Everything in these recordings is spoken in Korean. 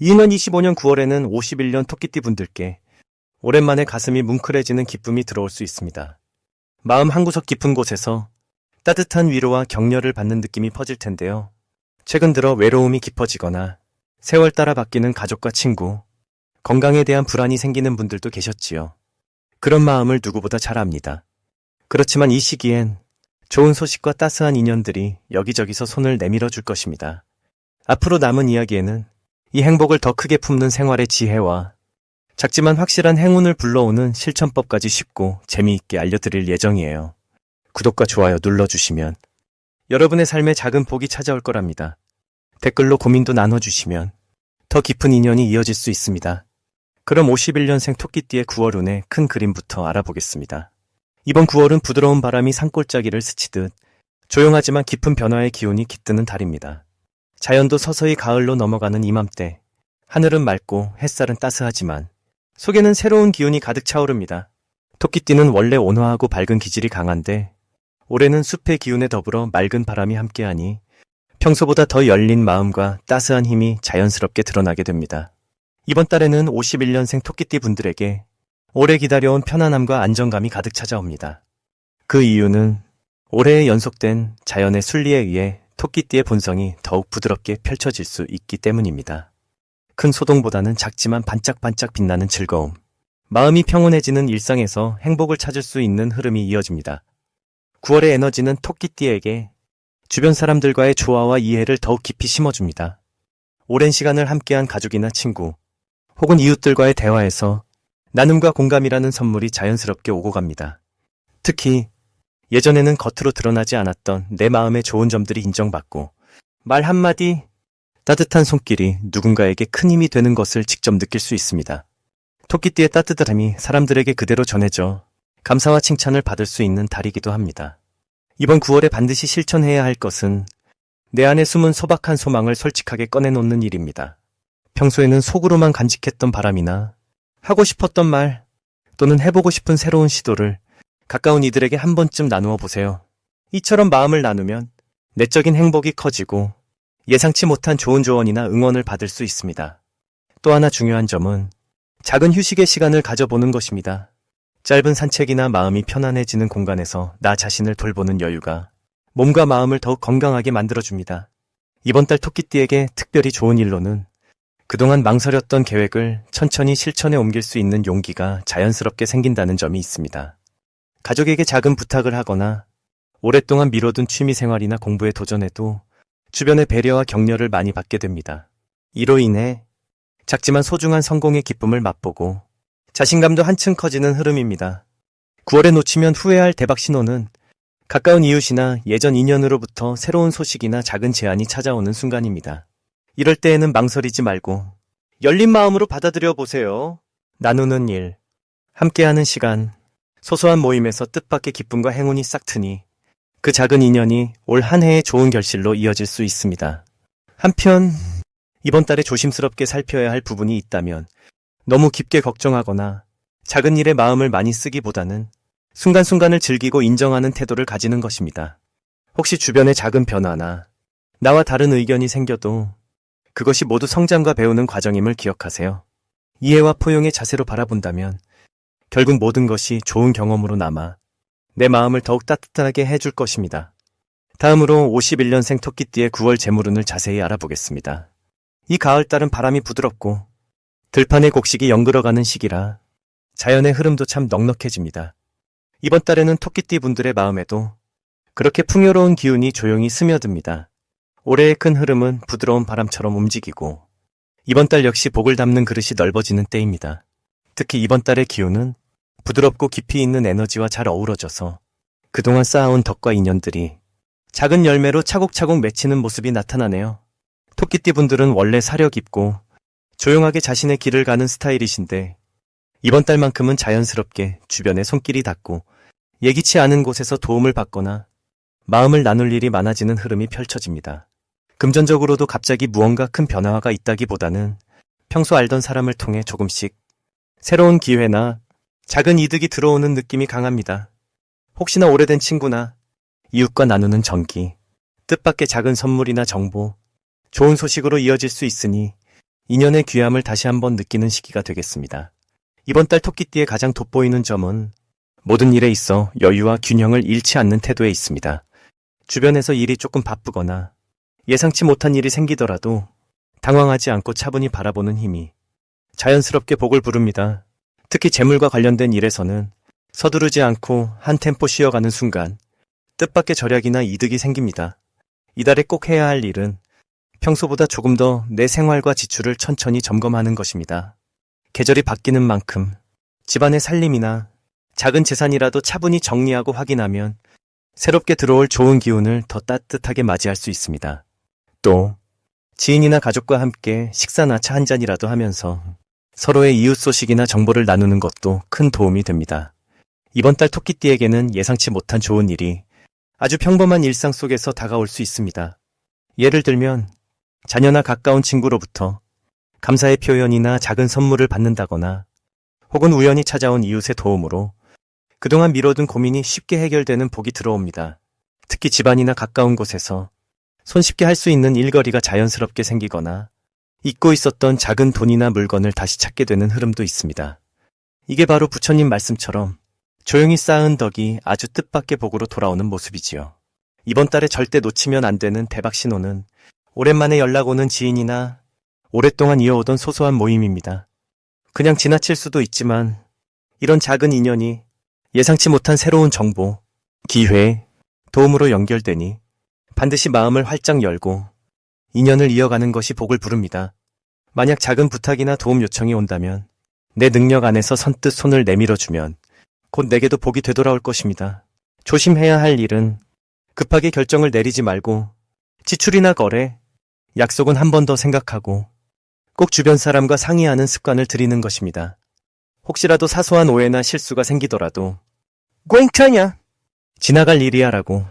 2025년 9월에는 51년 토끼띠 분들께 오랜만에 가슴이 뭉클해지는 기쁨이 들어올 수 있습니다. 마음 한구석 깊은 곳에서 따뜻한 위로와 격려를 받는 느낌이 퍼질 텐데요. 최근 들어 외로움이 깊어지거나 세월 따라 바뀌는 가족과 친구, 건강에 대한 불안이 생기는 분들도 계셨지요. 그런 마음을 누구보다 잘 압니다. 그렇지만 이 시기엔 좋은 소식과 따스한 인연들이 여기저기서 손을 내밀어 줄 것입니다. 앞으로 남은 이야기에는 이 행복을 더 크게 품는 생활의 지혜와 작지만 확실한 행운을 불러오는 실천법까지 쉽고 재미있게 알려드릴 예정이에요. 구독과 좋아요 눌러주시면 여러분의 삶에 작은 복이 찾아올 거랍니다. 댓글로 고민도 나눠주시면 더 깊은 인연이 이어질 수 있습니다. 그럼 51년생 토끼띠의 9월 운의 큰 그림부터 알아보겠습니다. 이번 9월은 부드러운 바람이 산골짜기를 스치듯 조용하지만 깊은 변화의 기운이 깃드는 달입니다. 자연도 서서히 가을로 넘어가는 이맘때 하늘은 맑고 햇살은 따스하지만 속에는 새로운 기운이 가득 차오릅니다. 토끼띠는 원래 온화하고 밝은 기질이 강한데 올해는 숲의 기운에 더불어 맑은 바람이 함께하니 평소보다 더 열린 마음과 따스한 힘이 자연스럽게 드러나게 됩니다. 이번 달에는 51년생 토끼띠 분들에게 오래 기다려온 편안함과 안정감이 가득 찾아옵니다. 그 이유는 올해에 연속된 자연의 순리에 의해 토끼띠의 본성이 더욱 부드럽게 펼쳐질 수 있기 때문입니다. 큰 소동보다는 작지만 반짝반짝 빛나는 즐거움. 마음이 평온해지는 일상에서 행복을 찾을 수 있는 흐름이 이어집니다. 9월의 에너지는 토끼띠에게 주변 사람들과의 조화와 이해를 더욱 깊이 심어줍니다. 오랜 시간을 함께한 가족이나 친구, 혹은 이웃들과의 대화에서 나눔과 공감이라는 선물이 자연스럽게 오고 갑니다. 특히 예전에는 겉으로 드러나지 않았던 내 마음의 좋은 점들이 인정받고 말 한마디 따뜻한 손길이 누군가에게 큰 힘이 되는 것을 직접 느낄 수 있습니다. 토끼띠의 따뜻함이 사람들에게 그대로 전해져 감사와 칭찬을 받을 수 있는 달이기도 합니다. 이번 9월에 반드시 실천해야 할 것은 내 안에 숨은 소박한 소망을 솔직하게 꺼내놓는 일입니다. 평소에는 속으로만 간직했던 바람이나 하고 싶었던 말 또는 해보고 싶은 새로운 시도를 가까운 이들에게 한 번쯤 나누어 보세요. 이처럼 마음을 나누면 내적인 행복이 커지고 예상치 못한 좋은 조언이나 응원을 받을 수 있습니다. 또 하나 중요한 점은 작은 휴식의 시간을 가져보는 것입니다. 짧은 산책이나 마음이 편안해지는 공간에서 나 자신을 돌보는 여유가 몸과 마음을 더욱 건강하게 만들어줍니다. 이번 달 토끼띠에게 특별히 좋은 일로는 그동안 망설였던 계획을 천천히 실천에 옮길 수 있는 용기가 자연스럽게 생긴다는 점이 있습니다. 가족에게 작은 부탁을 하거나 오랫동안 미뤄둔 취미 생활이나 공부에 도전해도 주변의 배려와 격려를 많이 받게 됩니다. 이로 인해 작지만 소중한 성공의 기쁨을 맛보고 자신감도 한층 커지는 흐름입니다. 9월에 놓치면 후회할 대박 신호는 가까운 이웃이나 예전 인연으로부터 새로운 소식이나 작은 제안이 찾아오는 순간입니다. 이럴 때에는 망설이지 말고 열린 마음으로 받아들여 보세요. 나누는 일, 함께하는 시간, 소소한 모임에서 뜻밖의 기쁨과 행운이 싹 트니 그 작은 인연이 올 한 해의 좋은 결실로 이어질 수 있습니다. 한편 이번 달에 조심스럽게 살펴야 할 부분이 있다면 너무 깊게 걱정하거나 작은 일에 마음을 많이 쓰기보다는 순간순간을 즐기고 인정하는 태도를 가지는 것입니다. 혹시 주변의 작은 변화나 나와 다른 의견이 생겨도 그것이 모두 성장과 배우는 과정임을 기억하세요. 이해와 포용의 자세로 바라본다면 결국 모든 것이 좋은 경험으로 남아 내 마음을 더욱 따뜻하게 해줄 것입니다. 다음으로 51년생 토끼띠의 9월 재물운을 자세히 알아보겠습니다. 이 가을달은 바람이 부드럽고 들판의 곡식이 연그러가는 시기라 자연의 흐름도 참 넉넉해집니다. 이번 달에는 토끼띠 분들의 마음에도 그렇게 풍요로운 기운이 조용히 스며듭니다. 올해의 큰 흐름은 부드러운 바람처럼 움직이고 이번 달 역시 복을 담는 그릇이 넓어지는 때입니다. 특히 이번 달의 기운은 부드럽고 깊이 있는 에너지와 잘 어우러져서 그동안 쌓아온 덕과 인연들이 작은 열매로 차곡차곡 맺히는 모습이 나타나네요. 토끼띠 분들은 원래 사려 깊고 조용하게 자신의 길을 가는 스타일이신데 이번 달만큼은 자연스럽게 주변에 손길이 닿고 예기치 않은 곳에서 도움을 받거나 마음을 나눌 일이 많아지는 흐름이 펼쳐집니다. 금전적으로도 갑자기 무언가 큰 변화가 있다기보다는 평소 알던 사람을 통해 조금씩 새로운 기회나 작은 이득이 들어오는 느낌이 강합니다. 혹시나 오래된 친구나 이웃과 나누는 전기, 뜻밖의 작은 선물이나 정보, 좋은 소식으로 이어질 수 있으니 인연의 귀함을 다시 한번 느끼는 시기가 되겠습니다. 이번 달 토끼띠의 가장 돋보이는 점은 모든 일에 있어 여유와 균형을 잃지 않는 태도에 있습니다. 주변에서 일이 조금 바쁘거나 예상치 못한 일이 생기더라도 당황하지 않고 차분히 바라보는 힘이 자연스럽게 복을 부릅니다. 특히 재물과 관련된 일에서는 서두르지 않고 한 템포 쉬어가는 순간 뜻밖의 절약이나 이득이 생깁니다. 이달에 꼭 해야 할 일은 평소보다 조금 더 내 생활과 지출을 천천히 점검하는 것입니다. 계절이 바뀌는 만큼 집안의 살림이나 작은 재산이라도 차분히 정리하고 확인하면 새롭게 들어올 좋은 기운을 더 따뜻하게 맞이할 수 있습니다. 또 지인이나 가족과 함께 식사나 차 한 잔이라도 하면서 서로의 이웃 소식이나 정보를 나누는 것도 큰 도움이 됩니다. 이번 달 토끼띠에게는 예상치 못한 좋은 일이 아주 평범한 일상 속에서 다가올 수 있습니다. 예를 들면 자녀나 가까운 친구로부터 감사의 표현이나 작은 선물을 받는다거나 혹은 우연히 찾아온 이웃의 도움으로 그동안 미뤄둔 고민이 쉽게 해결되는 복이 들어옵니다. 특히 집안이나 가까운 곳에서 손쉽게 할 수 있는 일거리가 자연스럽게 생기거나 잊고 있었던 작은 돈이나 물건을 다시 찾게 되는 흐름도 있습니다. 이게 바로 부처님 말씀처럼 조용히 쌓은 덕이 아주 뜻밖의 복으로 돌아오는 모습이지요. 이번 달에 절대 놓치면 안 되는 대박 신호는 오랜만에 연락 오는 지인이나 오랫동안 이어오던 소소한 모임입니다. 그냥 지나칠 수도 있지만 이런 작은 인연이 예상치 못한 새로운 정보, 기회, 도움으로 연결되니 반드시 마음을 활짝 열고 인연을 이어가는 것이 복을 부릅니다. 만약 작은 부탁이나 도움 요청이 온다면 내 능력 안에서 선뜻 손을 내밀어주면 곧 내게도 복이 되돌아올 것입니다. 조심해야 할 일은 급하게 결정을 내리지 말고 지출이나 거래, 약속은 한 번 더 생각하고 꼭 주변 사람과 상의하는 습관을 들이는 것입니다. 혹시라도 사소한 오해나 실수가 생기더라도 괜찮냐? 지나갈 일이야라고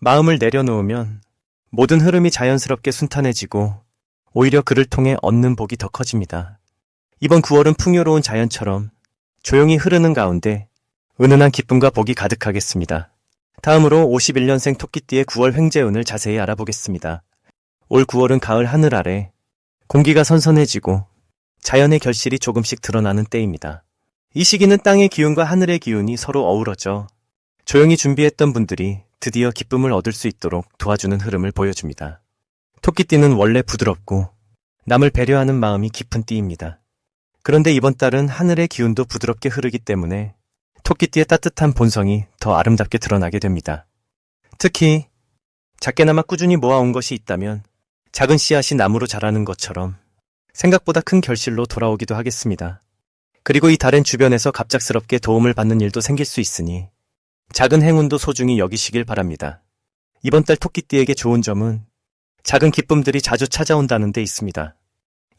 마음을 내려놓으면 모든 흐름이 자연스럽게 순탄해지고 오히려 그를 통해 얻는 복이 더 커집니다. 이번 9월은 풍요로운 자연처럼 조용히 흐르는 가운데 은은한 기쁨과 복이 가득하겠습니다. 다음으로 51년생 토끼띠의 9월 횡재운을 자세히 알아보겠습니다. 올 9월은 가을 하늘 아래 공기가 선선해지고 자연의 결실이 조금씩 드러나는 때입니다. 이 시기는 땅의 기운과 하늘의 기운이 서로 어우러져 조용히 준비했던 분들이 드디어 기쁨을 얻을 수 있도록 도와주는 흐름을 보여줍니다. 토끼띠는 원래 부드럽고 남을 배려하는 마음이 깊은 띠입니다. 그런데 이번 달은 하늘의 기운도 부드럽게 흐르기 때문에 토끼띠의 따뜻한 본성이 더 아름답게 드러나게 됩니다. 특히 작게나마 꾸준히 모아온 것이 있다면 작은 씨앗이 나무로 자라는 것처럼 생각보다 큰 결실로 돌아오기도 하겠습니다. 그리고 이 달엔 주변에서 갑작스럽게 도움을 받는 일도 생길 수 있으니 작은 행운도 소중히 여기시길 바랍니다. 이번 달 토끼띠에게 좋은 점은 작은 기쁨들이 자주 찾아온다는 데 있습니다.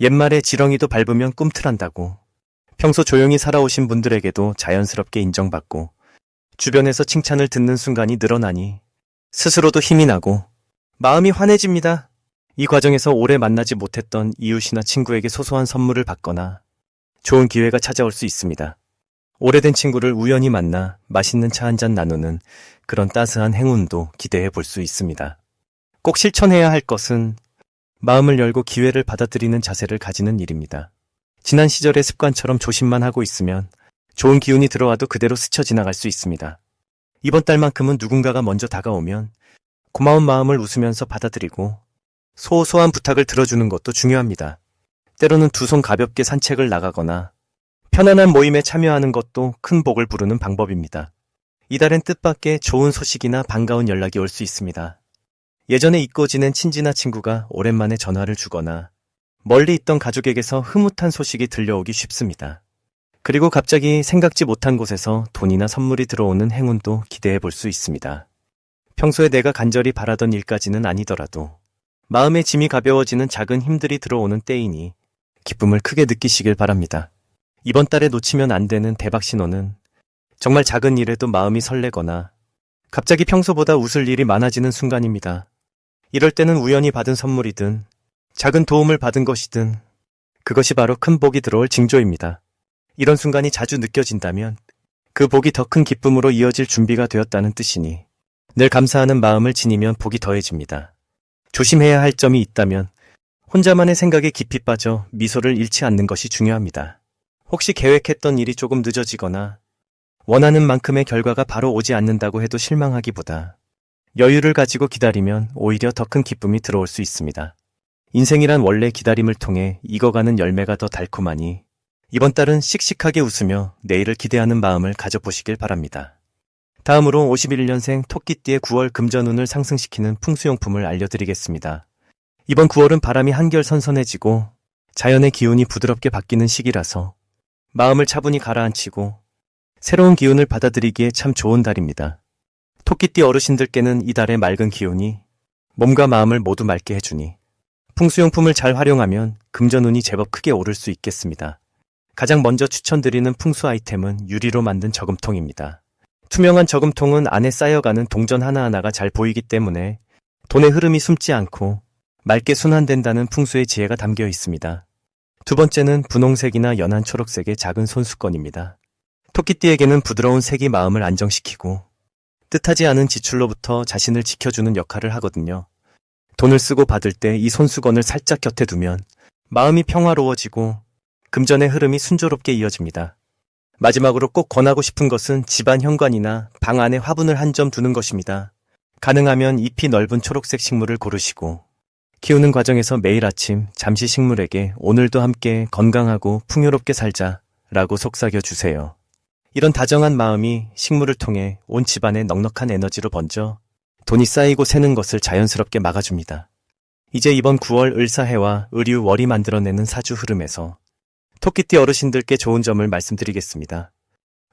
옛말에 지렁이도 밟으면 꿈틀한다고 평소 조용히 살아오신 분들에게도 자연스럽게 인정받고 주변에서 칭찬을 듣는 순간이 늘어나니 스스로도 힘이 나고 마음이 환해집니다. 이 과정에서 오래 만나지 못했던 이웃이나 친구에게 소소한 선물을 받거나 좋은 기회가 찾아올 수 있습니다. 오래된 친구를 우연히 만나 맛있는 차 한 잔 나누는 그런 따스한 행운도 기대해 볼 수 있습니다. 꼭 실천해야 할 것은 마음을 열고 기회를 받아들이는 자세를 가지는 일입니다. 지난 시절의 습관처럼 조심만 하고 있으면 좋은 기운이 들어와도 그대로 스쳐 지나갈 수 있습니다. 이번 달만큼은 누군가가 먼저 다가오면 고마운 마음을 웃으면서 받아들이고 소소한 부탁을 들어주는 것도 중요합니다. 때로는 두 손 가볍게 산책을 나가거나 편안한 모임에 참여하는 것도 큰 복을 부르는 방법입니다. 이달엔 뜻밖의 좋은 소식이나 반가운 연락이 올 수 있습니다. 예전에 잊고 지낸 친지나 친구가 오랜만에 전화를 주거나 멀리 있던 가족에게서 흐뭇한 소식이 들려오기 쉽습니다. 그리고 갑자기 생각지 못한 곳에서 돈이나 선물이 들어오는 행운도 기대해 볼 수 있습니다. 평소에 내가 간절히 바라던 일까지는 아니더라도 마음의 짐이 가벼워지는 작은 힘들이 들어오는 때이니 기쁨을 크게 느끼시길 바랍니다. 이번 달에 놓치면 안 되는 대박 신호는 정말 작은 일에도 마음이 설레거나 갑자기 평소보다 웃을 일이 많아지는 순간입니다. 이럴 때는 우연히 받은 선물이든 작은 도움을 받은 것이든 그것이 바로 큰 복이 들어올 징조입니다. 이런 순간이 자주 느껴진다면 그 복이 더 큰 기쁨으로 이어질 준비가 되었다는 뜻이니 늘 감사하는 마음을 지니면 복이 더해집니다. 조심해야 할 점이 있다면 혼자만의 생각에 깊이 빠져 미소를 잃지 않는 것이 중요합니다. 혹시 계획했던 일이 조금 늦어지거나 원하는 만큼의 결과가 바로 오지 않는다고 해도 실망하기보다 여유를 가지고 기다리면 오히려 더 큰 기쁨이 들어올 수 있습니다. 인생이란 원래 기다림을 통해 익어가는 열매가 더 달콤하니 이번 달은 씩씩하게 웃으며 내일을 기대하는 마음을 가져보시길 바랍니다. 다음으로 51년생 토끼띠의 9월 금전운을 상승시키는 풍수용품을 알려드리겠습니다. 이번 9월은 바람이 한결 선선해지고 자연의 기운이 부드럽게 바뀌는 시기라서 마음을 차분히 가라앉히고 새로운 기운을 받아들이기에 참 좋은 달입니다. 토끼띠 어르신들께는 이 달의 맑은 기운이 몸과 마음을 모두 맑게 해주니 풍수용품을 잘 활용하면 금전운이 제법 크게 오를 수 있겠습니다. 가장 먼저 추천드리는 풍수 아이템은 유리로 만든 저금통입니다. 투명한 저금통은 안에 쌓여가는 동전 하나하나가 잘 보이기 때문에 돈의 흐름이 숨지 않고 맑게 순환된다는 풍수의 지혜가 담겨 있습니다. 두 번째는 분홍색이나 연한 초록색의 작은 손수건입니다. 토끼띠에게는 부드러운 색이 마음을 안정시키고 뜻하지 않은 지출로부터 자신을 지켜주는 역할을 하거든요. 돈을 쓰고 받을 때 이 손수건을 살짝 곁에 두면 마음이 평화로워지고 금전의 흐름이 순조롭게 이어집니다. 마지막으로 꼭 권하고 싶은 것은 집안 현관이나 방 안에 화분을 한 점 두는 것입니다. 가능하면 잎이 넓은 초록색 식물을 고르시고 키우는 과정에서 매일 아침 잠시 식물에게 오늘도 함께 건강하고 풍요롭게 살자 라고 속삭여 주세요. 이런 다정한 마음이 식물을 통해 온 집안에 넉넉한 에너지로 번져 돈이 쌓이고 새는 것을 자연스럽게 막아줍니다. 이제 이번 9월 을사해와 의류 월이 만들어내는 사주 흐름에서 토끼띠 어르신들께 좋은 점을 말씀드리겠습니다.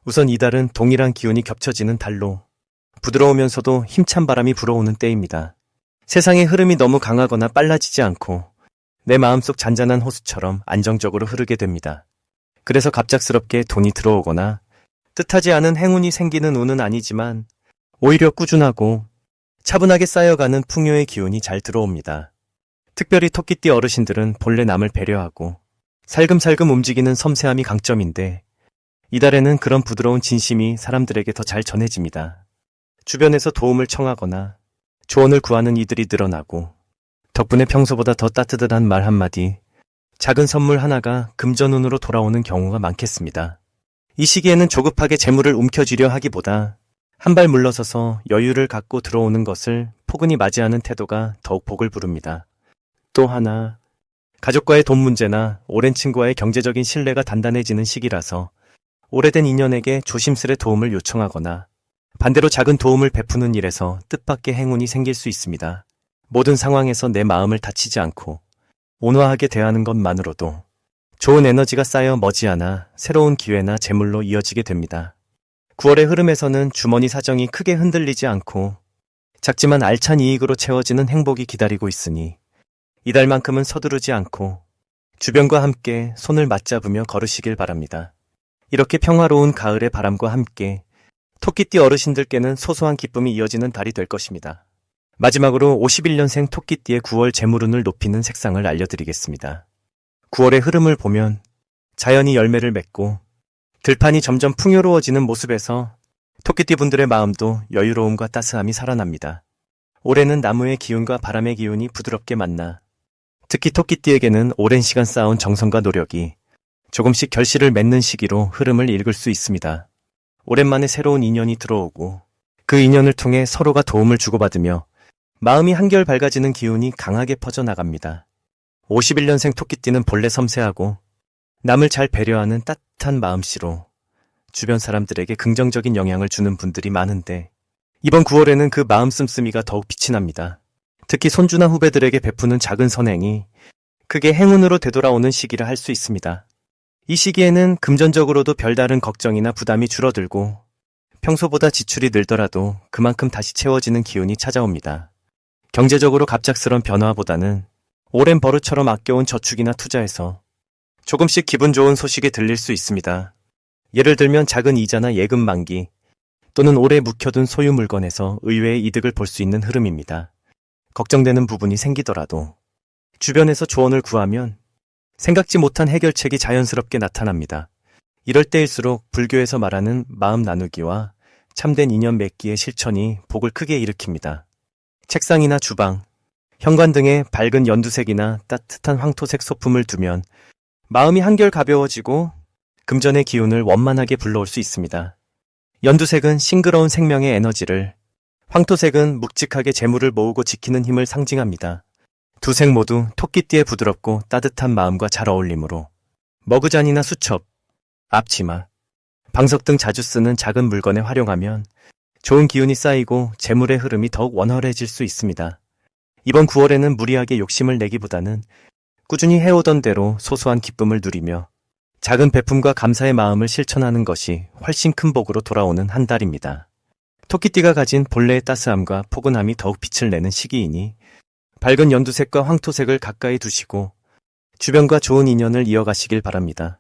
우선 이달은 동일한 기운이 겹쳐지는 달로 부드러우면서도 힘찬 바람이 불어오는 때입니다. 세상의 흐름이 너무 강하거나 빨라지지 않고 내 마음속 잔잔한 호수처럼 안정적으로 흐르게 됩니다. 그래서 갑작스럽게 돈이 들어오거나 뜻하지 않은 행운이 생기는 운은 아니지만 오히려 꾸준하고 차분하게 쌓여가는 풍요의 기운이 잘 들어옵니다. 특별히 토끼띠 어르신들은 본래 남을 배려하고 살금살금 움직이는 섬세함이 강점인데 이달에는 그런 부드러운 진심이 사람들에게 더 잘 전해집니다. 주변에서 도움을 청하거나 조언을 구하는 이들이 늘어나고 덕분에 평소보다 더 따뜻한 말 한마디, 작은 선물 하나가 금전운으로 돌아오는 경우가 많겠습니다. 이 시기에는 조급하게 재물을 움켜쥐려 하기보다 한 발 물러서서 여유를 갖고 들어오는 것을 포근히 맞이하는 태도가 더욱 복을 부릅니다. 또 하나, 가족과의 돈 문제나 오랜 친구와의 경제적인 신뢰가 단단해지는 시기라서 오래된 인연에게 조심스레 도움을 요청하거나 반대로 작은 도움을 베푸는 일에서 뜻밖의 행운이 생길 수 있습니다. 모든 상황에서 내 마음을 다치지 않고 온화하게 대하는 것만으로도 좋은 에너지가 쌓여 머지않아 새로운 기회나 재물로 이어지게 됩니다. 9월의 흐름에서는 주머니 사정이 크게 흔들리지 않고 작지만 알찬 이익으로 채워지는 행복이 기다리고 있으니 이달만큼은 서두르지 않고 주변과 함께 손을 맞잡으며 걸으시길 바랍니다. 이렇게 평화로운 가을의 바람과 함께 토끼띠 어르신들께는 소소한 기쁨이 이어지는 달이 될 것입니다. 마지막으로 51년생 토끼띠의 9월 재물운을 높이는 색상을 알려드리겠습니다. 9월의 흐름을 보면 자연이 열매를 맺고 들판이 점점 풍요로워지는 모습에서 토끼띠 분들의 마음도 여유로움과 따스함이 살아납니다. 올해는 나무의 기운과 바람의 기운이 부드럽게 만나 특히 토끼띠에게는 오랜 시간 쌓아온 정성과 노력이 조금씩 결실을 맺는 시기로 흐름을 읽을 수 있습니다. 오랜만에 새로운 인연이 들어오고 그 인연을 통해 서로가 도움을 주고받으며 마음이 한결 밝아지는 기운이 강하게 퍼져나갑니다. 51년생 토끼띠는 본래 섬세하고 남을 잘 배려하는 따뜻한 마음씨로 주변 사람들에게 긍정적인 영향을 주는 분들이 많은데 이번 9월에는 그 마음 씀씀이가 더욱 빛이 납니다. 특히 손주나 후배들에게 베푸는 작은 선행이 크게 행운으로 되돌아오는 시기를 할 수 있습니다. 이 시기에는 금전적으로도 별다른 걱정이나 부담이 줄어들고 평소보다 지출이 늘더라도 그만큼 다시 채워지는 기운이 찾아옵니다. 경제적으로 갑작스런 변화보다는 오랜 버릇처럼 아껴온 저축이나 투자에서 조금씩 기분 좋은 소식이 들릴 수 있습니다. 예를 들면 작은 이자나 예금 만기 또는 오래 묵혀둔 소유 물건에서 의외의 이득을 볼 수 있는 흐름입니다. 걱정되는 부분이 생기더라도 주변에서 조언을 구하면 생각지 못한 해결책이 자연스럽게 나타납니다. 이럴 때일수록 불교에서 말하는 마음 나누기와 참된 인연 맺기의 실천이 복을 크게 일으킵니다. 책상이나 주방, 현관 등에 밝은 연두색이나 따뜻한 황토색 소품을 두면 마음이 한결 가벼워지고 금전의 기운을 원만하게 불러올 수 있습니다. 연두색은 싱그러운 생명의 에너지를, 황토색은 묵직하게 재물을 모으고 지키는 힘을 상징합니다. 두 색 모두 토끼띠의 부드럽고 따뜻한 마음과 잘 어울리므로 머그잔이나 수첩, 앞치마, 방석 등 자주 쓰는 작은 물건에 활용하면 좋은 기운이 쌓이고 재물의 흐름이 더욱 원활해질 수 있습니다. 이번 9월에는 무리하게 욕심을 내기보다는 꾸준히 해오던 대로 소소한 기쁨을 누리며 작은 베품과 감사의 마음을 실천하는 것이 훨씬 큰 복으로 돌아오는 한 달입니다. 토끼띠가 가진 본래의 따스함과 포근함이 더욱 빛을 내는 시기이니 밝은 연두색과 황토색을 가까이 두시고 주변과 좋은 인연을 이어가시길 바랍니다.